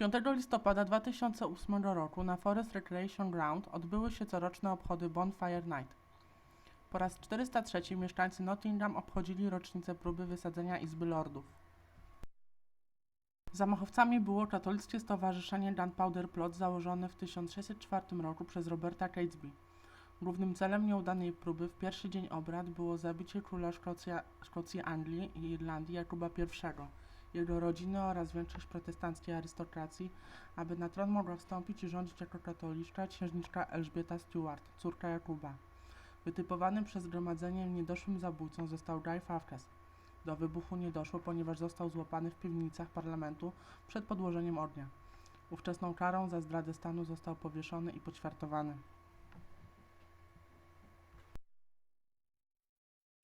5 listopada 2008 roku na Forest Recreation Ground odbyły się coroczne obchody Bonfire Night. Po raz 403 mieszkańcy Nottingham obchodzili rocznicę próby wysadzenia Izby Lordów. Zamachowcami było katolickie stowarzyszenie Gunpowder Plot założone w 1604 roku przez Roberta Catesby. Głównym celem nieudanej próby w pierwszy dzień obrad było zabicie króla Szkocja, Szkocji, Anglii i Irlandii Jakuba I, jego rodziny oraz większość protestanckiej arystokracji, aby na tron mogła wstąpić i rządzić jako katoliczka księżniczka Elżbieta Stuart, córka Jakuba. Wytypowanym przez zgromadzenie niedoszłym zabójcą został Guy Fawkes. Do wybuchu nie doszło, ponieważ został złapany w piwnicach parlamentu przed podłożeniem ognia. Ówczesną karą za zdradę stanu został powieszony i poćwiartowany.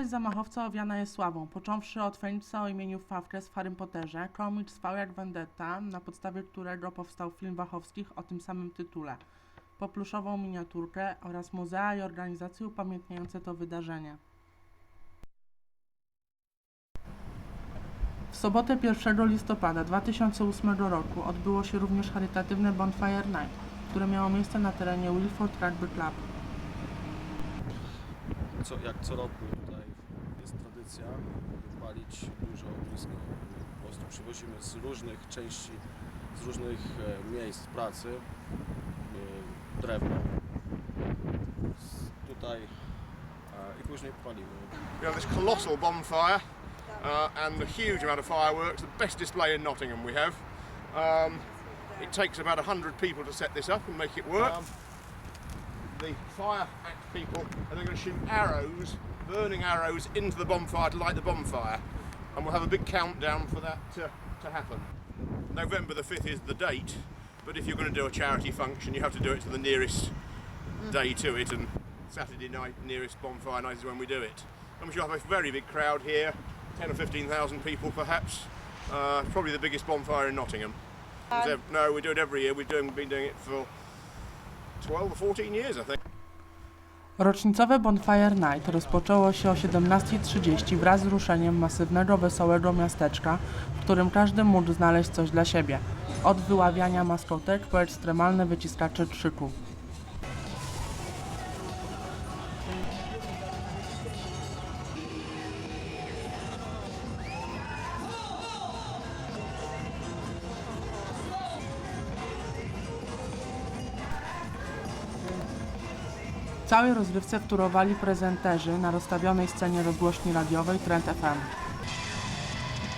Zamachowca owiana jest sławą, począwszy od Feniksa o imieniu Fawkes w Harrym Potterze, komiks V jak Vendetta, na podstawie którego powstał film Wachowskich o tym samym tytule, po pluszową miniaturkę oraz muzea i organizacje upamiętniające to wydarzenie. W sobotę 1 listopada 2008 roku odbyło się również charytatywne Bonfire Night, które miało miejsce na terenie Wilford Rugby Club. co, jak co roku tutaj tradycja, palić dużo ognisk. Po prostu przywozimy z różnych części, z różnych miejsc pracy drewno. Tutaj i później palimy. We have this colossal bonfire uh, and a huge amount of fireworks, the best display in Nottingham we have. Um, it takes about 100 people to set this up and make it work. the fire act people are going to shoot arrows, burning arrows, into the bonfire to light the bonfire. And we'll have a big countdown for that to, to happen. November the 5th is the date, but if you're going to do a charity function, you have to do it to the nearest day to it, and Saturday night, nearest bonfire night is when we do it. I'm sure I have a very big crowd here, 10 or 15,000 people perhaps. Uh, probably the biggest bonfire in Nottingham. So, no, we do it every year. We've been doing it for 12 or 14 years, I think. Rocznicowe Bonfire Night rozpoczęło się o 17.30 wraz z ruszeniem masywnego, wesołego miasteczka, w którym każdy mógł znaleźć coś dla siebie. Od wyławiania maskotek po ekstremalne wyciskacze krzyku. W całej rozrywce wtórowali prezenterzy na rozstawionej scenie rozgłośni radiowej Trent FM.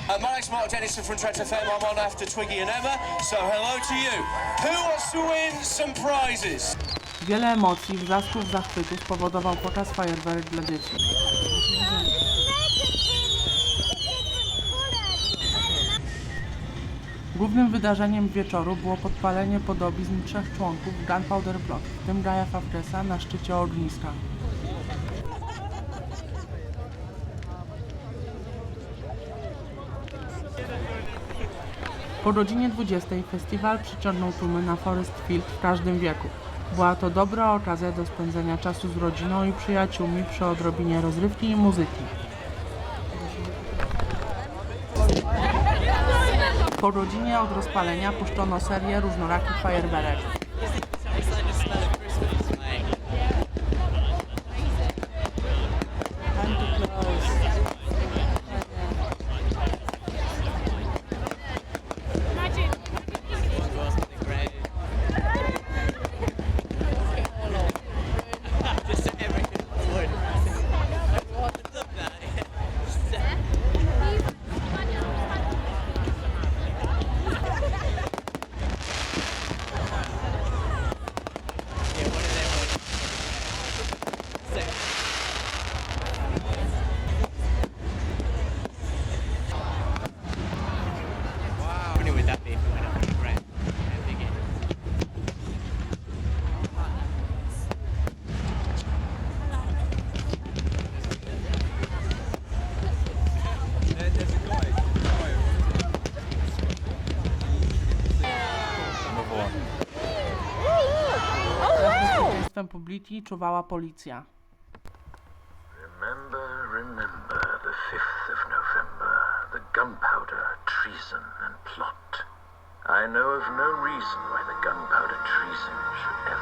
Uh, my name's Mark Dennison from Trent FM. I'm on after Twiggy and Emma, so hello to you. Who wants to win some prizes? Wiele emocji, wrzasków, zachwytu spowodował pokaz fajerwerek dla dzieci. Głównym wydarzeniem wieczoru było podpalenie podobizn trzech członków Gunpowder Plot, w tym Gaja Fawkesa na szczycie ogniska. Po godzinie 20 festiwal przyciągnął tłumy na Forest Field w każdym wieku. Była to dobra okazja do spędzenia czasu z rodziną i przyjaciółmi przy odrobinie rozrywki i muzyki. Po godzinie od rozpalenia puszczono serię różnorakich fajerwerek. Bezpieczeństwem publiki czuwała policja. Remember, remember the 5th of November, the gunpowder, treason, and plot. I know of no reason why the gunpowder treason should ever